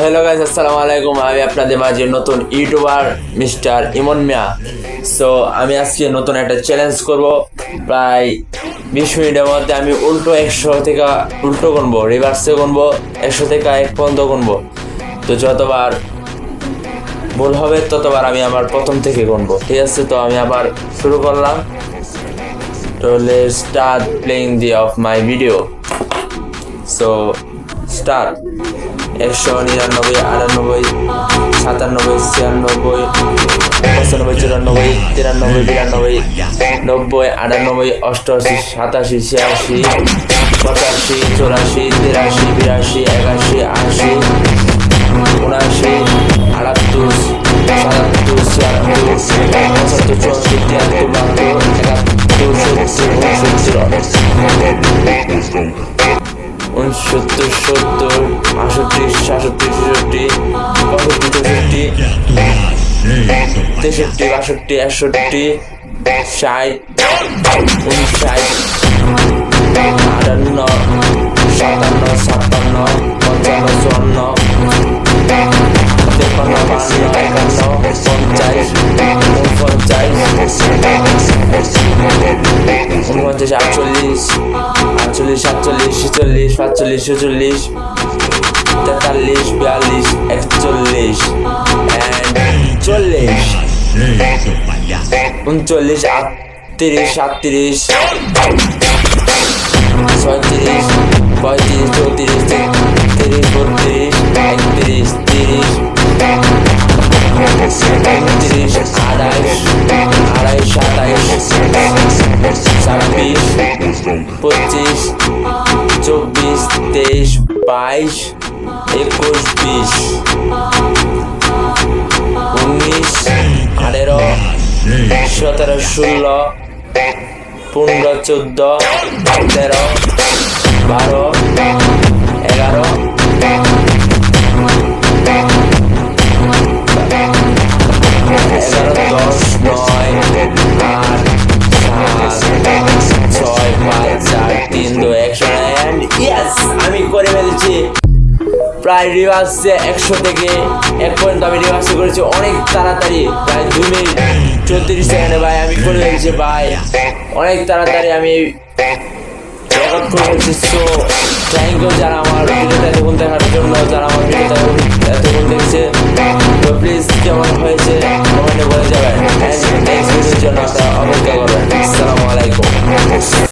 Hello guys আসসালামু আলাইকুম। আমি আপনাদের মাঝে নতুন YouTuber mister Emon Mia. So আমি আজকে নতুন একটা চ্যালেঞ্জ করব। প্রায় বিশ মিনিটের মধ্যে আমি উল্টো একশো থেকে উল্টো গুনবো রিভার্সে গুনবো, একশো থেকে এক পর্যন্ত গুনবো। তো যতবার ভুল হবে, ততবার আমি আমার প্রথম থেকে গুনবো। ঠিক আছে? তো আমি আবার শুরু করলাম। তো let start playing the of my video so start একশো নিরানব্বই, আটানব্বই, সাতানব্বই, ছিয়ানব্বই, পঁচানব্বই, চুরানব্বই, তিরানব্বই, বিরানব্বই, নব্বই, আটানব্বই, অষ্টআশি, সাতাশি, ছিয়াশি, পঁচাশি, চুরাশি, তিরাশি, বিরাশি, একাশি, আশি, উনআশি, আটাত্তর, সাতাত্তর পঁচাত্তর চুয়াত্তর তিয়াত্তর, বাহাত্তর, একাত্তর, সত্তর, উনসত্তর উনসত্তর, সত্তর তেষট্টি, বাষট্টি, একষট্টি, ষাট, উনষাট, আটান্ন, সাতান্ন, ছাপ্পান্ন, পঞ্চান্ন, চুয়ান্ন তেপান্ন বাহান্ন, একান্ন, পঞ্চাশ, উনপঞ্চাশ উনপঞ্চাশ, আটচল্লিশ আটচল্লিশ, সাতচল্লিশ, ছেচল্লিশ, পাঁচচল্লিশ, ছেচল্লিশ, তেতাল্লিশ, বিয়াল্লিশ, একচল্লিশ। উনচল্লিশ, আটত্রিশ, সাতত্রিশ, ছয়ত্রিশ, পঁয়ত্রিশ, চৌত্রিশ, তিরিশ, বত্রিশ, একত্রিশ, তিরিশ উনত্রিশ আড়াইশ আড়াইশ, সাতাইশ, ছাব্বিশ, পঁচিশ, চব্বিশ, তেইশ, বাইশ, একুশ, বিশ, উনিশ, আঠেরো সতেরো ষোলো পনেরো চোদ্দ তেরো বারো এগারো আমি করে ফেলছি। প্রায় রিভার্সে একশো থেকে এক পর্যন্ত আমি রিভার্সে করেছি অনেক তাড়াতাড়ি, প্রায় দুই মিনিট চৌত্রিশ সেকেন্ডে ভাই আমি করে ফেলছি ভাই। অনেক তাড়াতাড়ি আমি থ্যাংক ইউ যারা আমার ভিডিওটা এতক্ষণ দেখার জন্য, যারা আমার ভিডিওটা এতক্ষণ দেখছে, তো প্লিজ কেমন হয়েছে কমেন্টে বলে যাবেন। জন্য অপেক্ষা করবেন। আসসালামু আলাইকুম।